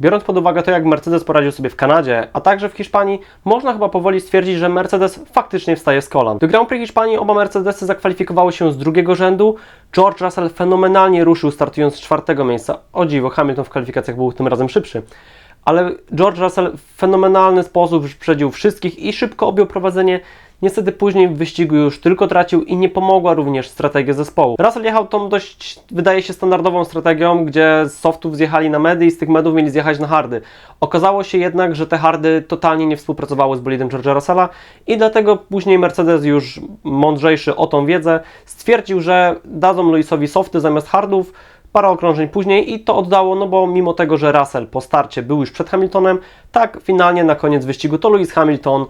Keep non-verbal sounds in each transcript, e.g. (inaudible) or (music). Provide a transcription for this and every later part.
Biorąc pod uwagę to, jak Mercedes poradził sobie w Kanadzie, a także w Hiszpanii, można chyba powoli stwierdzić, że Mercedes faktycznie wstaje z kolan. Do Grand Prix Hiszpanii oba Mercedesy zakwalifikowały się z drugiego rzędu. George Russell fenomenalnie ruszył, startując z czwartego miejsca. O dziwo, Hamilton w kwalifikacjach był tym razem szybszy. Ale George Russell w fenomenalny sposób wyprzedził wszystkich i szybko objął prowadzenie. Niestety później w wyścigu już tylko tracił i nie pomogła również strategia zespołu. Russell jechał tą dość, wydaje się, standardową strategią, gdzie z softów zjechali na medy i z tych medów mieli zjechać na hardy. Okazało się jednak, że te hardy totalnie nie współpracowały z bolidem George'a Russella i dlatego później Mercedes już mądrzejszy o tą wiedzę stwierdził, że dadzą Lewisowi softy zamiast hardów, parę okrążeń później i to oddało, no bo mimo tego, że Russell po starcie był już przed Hamiltonem, tak finalnie na koniec wyścigu to Lewis Hamilton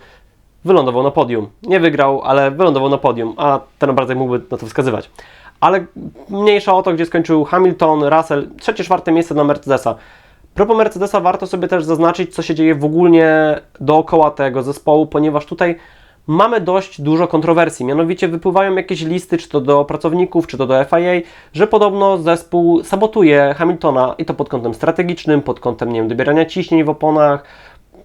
wylądował na podium. Nie wygrał, ale wylądował na podium, a ten obrazek mógłby na to wskazywać. Ale mniejsza o to, gdzie skończył Hamilton, Russell, trzecie, czwarte miejsce dla Mercedesa. Propos Mercedesa warto sobie też zaznaczyć, co się dzieje w ogólnie dookoła tego zespołu, ponieważ tutaj mamy dość dużo kontrowersji. Mianowicie wypływają jakieś listy, czy to do pracowników, czy to do FIA, że podobno zespół sabotuje Hamiltona i to pod kątem strategicznym, pod kątem nie wiem, dobierania ciśnień w oponach,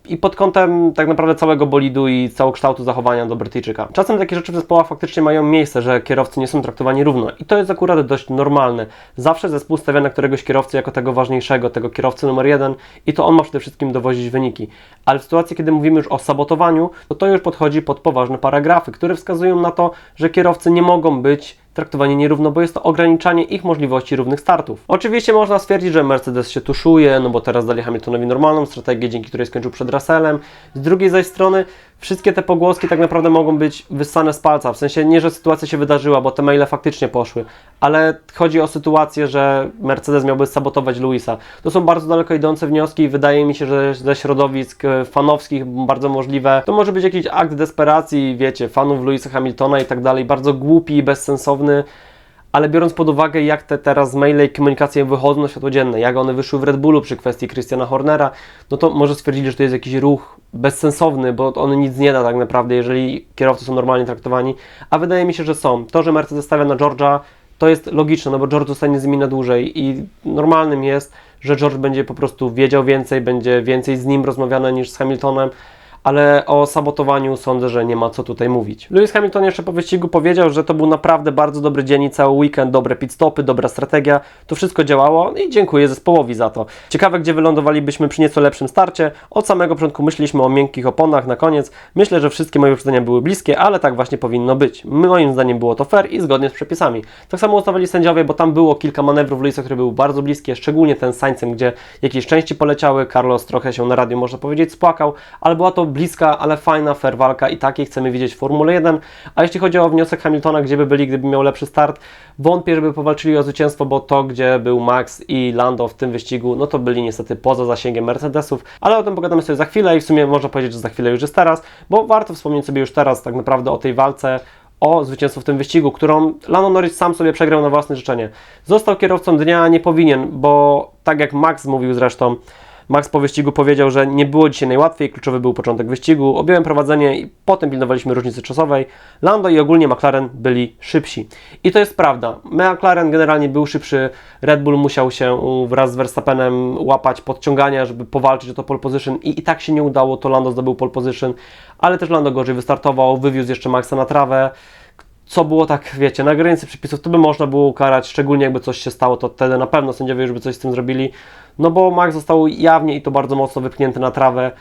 i pod kątem tak naprawdę całego bolidu i całokształtu zachowania do Brytyjczyka. Czasem takie rzeczy w zespołach faktycznie mają miejsce, że kierowcy nie są traktowani równo i to jest akurat dość normalne. Zawsze zespół stawia na któregoś kierowcy jako tego ważniejszego, tego kierowcy numer jeden i to on ma przede wszystkim dowozić wyniki. Ale w sytuacji, kiedy mówimy już o sabotowaniu, to to już podchodzi pod poważne paragrafy, które wskazują na to, że kierowcy nie mogą być traktowanie nierówno, bo jest to ograniczanie ich możliwości równych startów. Oczywiście można stwierdzić, że Mercedes się tuszuje, no bo teraz dali Hamiltonowi normalną strategię, dzięki której skończył przed Russellem. Z drugiej zaś strony wszystkie te pogłoski tak naprawdę mogą być wyssane z palca, w sensie nie, że sytuacja się wydarzyła, bo te maile faktycznie poszły, ale chodzi o sytuację, że Mercedes miałby sabotować Luisa. To są bardzo daleko idące wnioski i wydaje mi się, że ze środowisk e, fanowskich bardzo możliwe, to może być jakiś akt desperacji, wiecie, fanów Luisa Hamiltona i tak dalej, bardzo głupi i bezsensowny, ale biorąc pod uwagę, jak te teraz maile i komunikacje wychodzą na światło dzienne, jak one wyszły w Red Bullu przy kwestii Christiana Hornera, no to może stwierdzili, że to jest jakiś ruch bezsensowny, bo on nic nie da tak naprawdę, jeżeli kierowcy są normalnie traktowani, a wydaje mi się, że są. To, że Mercedes stawia na George'a, to jest logiczne, no bo George zostanie z nimi na dłużej i normalnym jest, że George będzie po prostu wiedział więcej, będzie więcej z nim rozmawiane niż z Hamiltonem, ale o sabotowaniu sądzę, że nie ma co tutaj mówić. Lewis Hamilton jeszcze po wyścigu powiedział, że to był naprawdę bardzo dobry dzień i cały weekend, dobre pit stopy, dobra strategia, to wszystko działało i dziękuję zespołowi za to. Ciekawe, gdzie wylądowalibyśmy przy nieco lepszym starcie. Od samego początku myśleliśmy o miękkich oponach na koniec. Myślę, że wszystkie moje uprzedzenia były bliskie, ale tak właśnie powinno być. Moim zdaniem było to fair i zgodnie z przepisami. Tak samo ustawili sędziowie, bo tam było kilka manewrów Lewisa, które były bardzo bliskie, szczególnie ten z Sańcem, gdzie jakieś części poleciały. Carlos trochę się na radiu, można powiedzieć, spłakał, ale była to bliska, ale fajna, fair walka i takiej chcemy widzieć w Formule 1. A jeśli chodzi o wniosek Hamiltona, gdzie by byli, gdyby miał lepszy start, wątpię, żeby powalczyli o zwycięstwo, bo to, gdzie był Max i Lando w tym wyścigu, no to byli niestety poza zasięgiem Mercedesów, ale o tym pogadamy sobie za chwilę i w sumie można powiedzieć, że za chwilę już jest teraz, bo warto wspomnieć sobie już teraz tak naprawdę o tej walce o zwycięstwo w tym wyścigu, którą Lando Norris sam sobie przegrał na własne życzenie. Został kierowcą dnia, nie powinien, bo tak jak Max mówił zresztą, Max po wyścigu powiedział, że nie było dzisiaj najłatwiej, kluczowy był początek wyścigu, objąłem prowadzenie i potem pilnowaliśmy różnicy czasowej. Lando i ogólnie McLaren byli szybsi. I to jest prawda. McLaren generalnie był szybszy, Red Bull musiał się wraz z Verstappenem łapać podciągania, żeby powalczyć o to pole position. I i tak się nie udało, to Lando zdobył pole position, ale też Lando gorzej wystartował, wywiózł jeszcze Maxa na trawę co było tak, wiecie, na granicy przepisów, to by można było ukarać, szczególnie jakby coś się stało, to wtedy na pewno sędziowie już by coś z tym zrobili, no bo Max został jawnie i to bardzo mocno wypchnięty na trawę,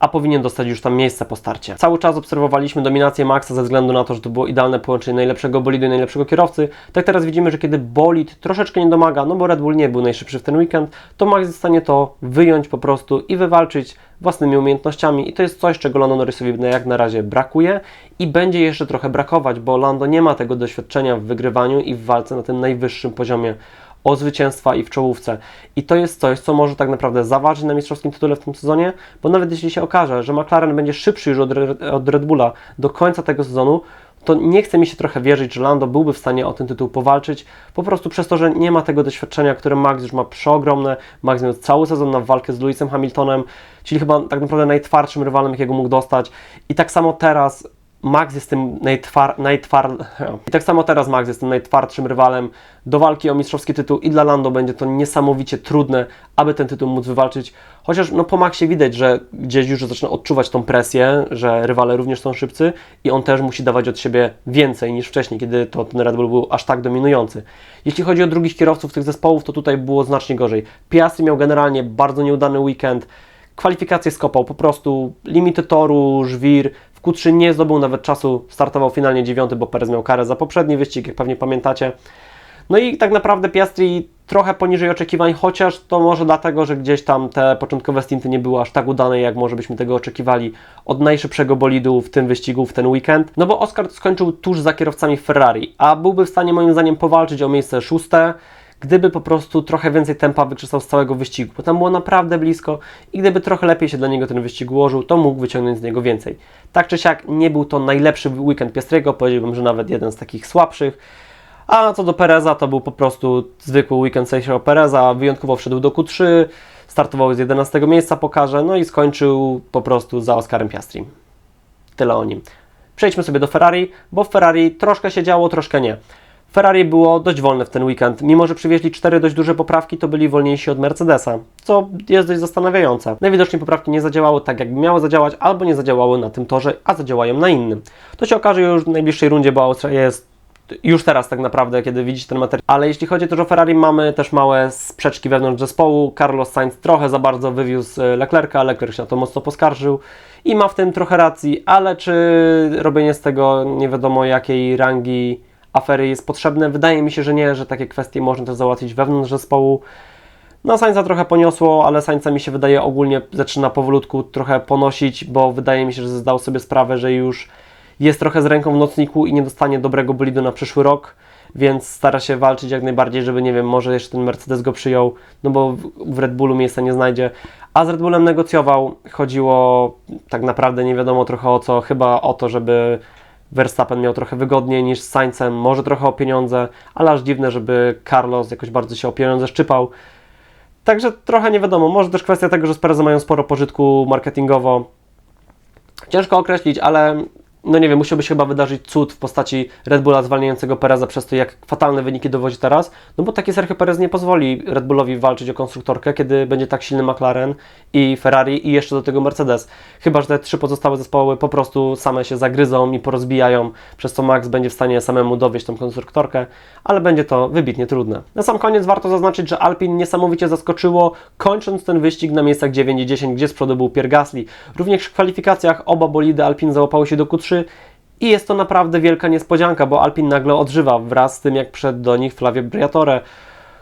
a powinien dostać już tam miejsce po starcie. Cały czas obserwowaliśmy dominację Maxa ze względu na to, że to było idealne połączenie najlepszego bolidu i najlepszego kierowcy. Tak teraz widzimy, że kiedy bolid troszeczkę nie domaga, no bo Red Bull nie był najszybszy w ten weekend, to Max jest w stanie to wyjąć po prostu i wywalczyć własnymi umiejętnościami i to jest coś, czego Lando Norrisowi jak na razie brakuje i będzie jeszcze trochę brakować, bo Lando nie ma tego doświadczenia w wygrywaniu i w walce na tym najwyższym poziomie o zwycięstwa i w czołówce. I to jest coś, co może tak naprawdę zaważyć na mistrzowskim tytule w tym sezonie, bo nawet jeśli się okaże, że McLaren będzie szybszy już od, od Red Bulla do końca tego sezonu, to nie chce mi się trochę wierzyć, że Lando byłby w stanie o ten tytuł powalczyć, po prostu przez to, że nie ma tego doświadczenia, które Max już ma przeogromne. Max miał cały sezon na walkę z Lewisem Hamiltonem, czyli chyba tak naprawdę najtwardszym rywalem, jakiego mógł dostać. I tak samo teraz Max jest tym najtwar, najtwar... I (laughs) tak samo teraz Max jest tym najtwardszym rywalem do walki o mistrzowski tytuł i dla Lando będzie to niesamowicie trudne, aby ten tytuł móc wywalczyć. Chociaż no, po Maxie widać, że gdzieś już zaczyna odczuwać tą presję, że rywale również są szybcy i on też musi dawać od siebie więcej niż wcześniej, kiedy to ten Red Bull był aż tak dominujący. Jeśli chodzi o drugich kierowców tych zespołów, to tutaj było znacznie gorzej. Piastri miał generalnie bardzo nieudany weekend, kwalifikacje skopał, po prostu limity toru, żwir, Q3 nie zdobył nawet czasu, startował finalnie dziewiąty, bo Perez miał karę za poprzedni wyścig, jak pewnie pamiętacie. No i tak naprawdę Piastri trochę poniżej oczekiwań, chociaż to może dlatego, że gdzieś tam te początkowe stinty nie były aż tak udane, jak może byśmy tego oczekiwali od najszybszego bolidu w tym wyścigu, w ten weekend. No bo Oscar skończył tuż za kierowcami Ferrari, a byłby w stanie moim zdaniem powalczyć o miejsce szóste, gdyby po prostu trochę więcej tempa wykrzesał z całego wyścigu, bo tam było naprawdę blisko i gdyby trochę lepiej się dla niego ten wyścig ułożył, to mógł wyciągnąć z niego więcej. Tak czy siak nie był to najlepszy weekend Piastriego, powiedziałbym, że nawet jeden z takich słabszych. A co do Pereza, to był po prostu zwykły weekend Sergio Pereza, wyjątkowo wszedł do Q3, startował z 11 miejsca pokaże, no i skończył po prostu za Oscarem Piastrim. Tyle o nim. Przejdźmy sobie do Ferrari, bo w Ferrari troszkę się działo, troszkę nie. Ferrari było dość wolne w ten weekend. Mimo, że przywieźli cztery dość duże poprawki, to byli wolniejsi od Mercedesa, co jest dość zastanawiające. Najwidoczniej poprawki nie zadziałały tak, jakby miały zadziałać, albo nie zadziałały na tym torze, a zadziałają na innym. To się okaże już w najbliższej rundzie, bo Austria jest już teraz tak naprawdę, kiedy widzicie ten materiał. Ale jeśli chodzi też o Ferrari, mamy też małe sprzeczki wewnątrz zespołu. Carlos Sainz trochę za bardzo wywiózł e, Leclerca, Leclerc się na to mocno poskarżył i ma w tym trochę racji, ale czy robienie z tego nie wiadomo jakiej rangi afery jest potrzebne? Wydaje mi się, że nie, że takie kwestie można też załatwić wewnątrz zespołu. No Sainza trochę poniosło, ale Sainza mi się wydaje ogólnie zaczyna powolutku trochę ponosić, bo wydaje mi się, że zdał sobie sprawę, że już jest trochę z ręką w nocniku i nie dostanie dobrego bolidu na przyszły rok, więc stara się walczyć jak najbardziej, żeby nie wiem, może jeszcze ten Mercedes go przyjął, no bo w Red Bullu miejsca nie znajdzie. A z Red Bullem negocjował, chodziło tak naprawdę nie wiadomo trochę o co, chyba o to, żeby Verstappen miał trochę wygodniej niż z Saincem, może trochę o pieniądze, ale aż dziwne, żeby Carlos jakoś bardzo się o pieniądze szczypał. Także trochę nie wiadomo, może też kwestia tego, że z mają sporo pożytku marketingowo. Ciężko określić, ale no nie wiem, musiałby się chyba wydarzyć cud w postaci Red Bulla zwalniającego Pereza przez to, jak fatalne wyniki dowodzi teraz, no bo taki Sergio Perez nie pozwoli Red Bullowi walczyć o konstruktorkę, kiedy będzie tak silny McLaren i Ferrari i jeszcze do tego Mercedes. Chyba, że te trzy pozostałe zespoły po prostu same się zagryzą i porozbijają, przez co Max będzie w stanie samemu dowieść tą konstruktorkę, ale będzie to wybitnie trudne. Na sam koniec warto zaznaczyć, że Alpine niesamowicie zaskoczyło, kończąc ten wyścig na miejscach 9 i 10, gdzie z przodu był Pierre Gasly. Również w kwalifikacjach oba bolidy Alpine załapały się do Q3 i jest to naprawdę wielka niespodzianka, bo Alpine nagle odżywa wraz z tym, jak przed do nich Flavio Briatore,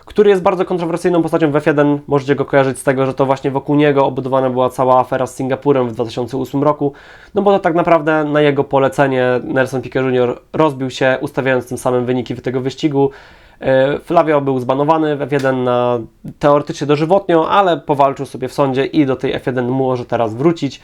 który jest bardzo kontrowersyjną postacią w F1. Możecie go kojarzyć z tego, że to właśnie wokół niego obudowana była cała afera z Singapurem w 2008 roku, no bo to tak naprawdę na jego polecenie Nelson Piquet Jr. rozbił się, ustawiając tym samym wyniki tego wyścigu. E, Flavio był zbanowany w F1 na teoretycznie dożywotnio, ale powalczył sobie w sądzie i do tej F1 może teraz wrócić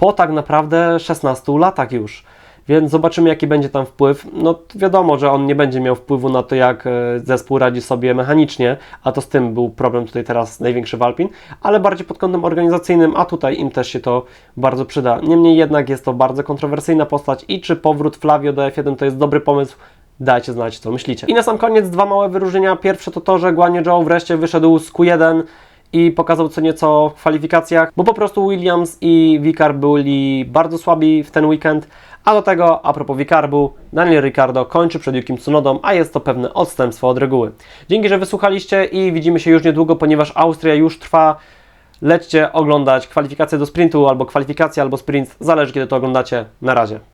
po tak naprawdę 16 latach już. Więc zobaczymy, jaki będzie tam wpływ. No wiadomo, że on nie będzie miał wpływu na to, jak e, zespół radzi sobie mechanicznie, a to z tym był problem tutaj teraz największy w Alpin, ale bardziej pod kątem organizacyjnym, a tutaj im też się to bardzo przyda. Niemniej jednak jest to bardzo kontrowersyjna postać i czy powrót Flavio do F1 to jest dobry pomysł, Dajcie znać, co myślicie. I na sam koniec dwa małe wyróżnienia. Pierwsze to to, że Guanyu Zhou wreszcie wyszedł z Q1 i pokazał co nieco w kwalifikacjach, bo po prostu Williams i Vicar byli bardzo słabi w ten weekend. A do tego, a propos Vicarbu, Daniel Ricciardo kończy przed Yukim Tsunodą, a jest to pewne odstępstwo od reguły. Dzięki, że wysłuchaliście i widzimy się już niedługo, ponieważ Austria już trwa. Lećcie oglądać kwalifikacje do sprintu, albo kwalifikacje, albo sprint, zależy kiedy to oglądacie. Na razie.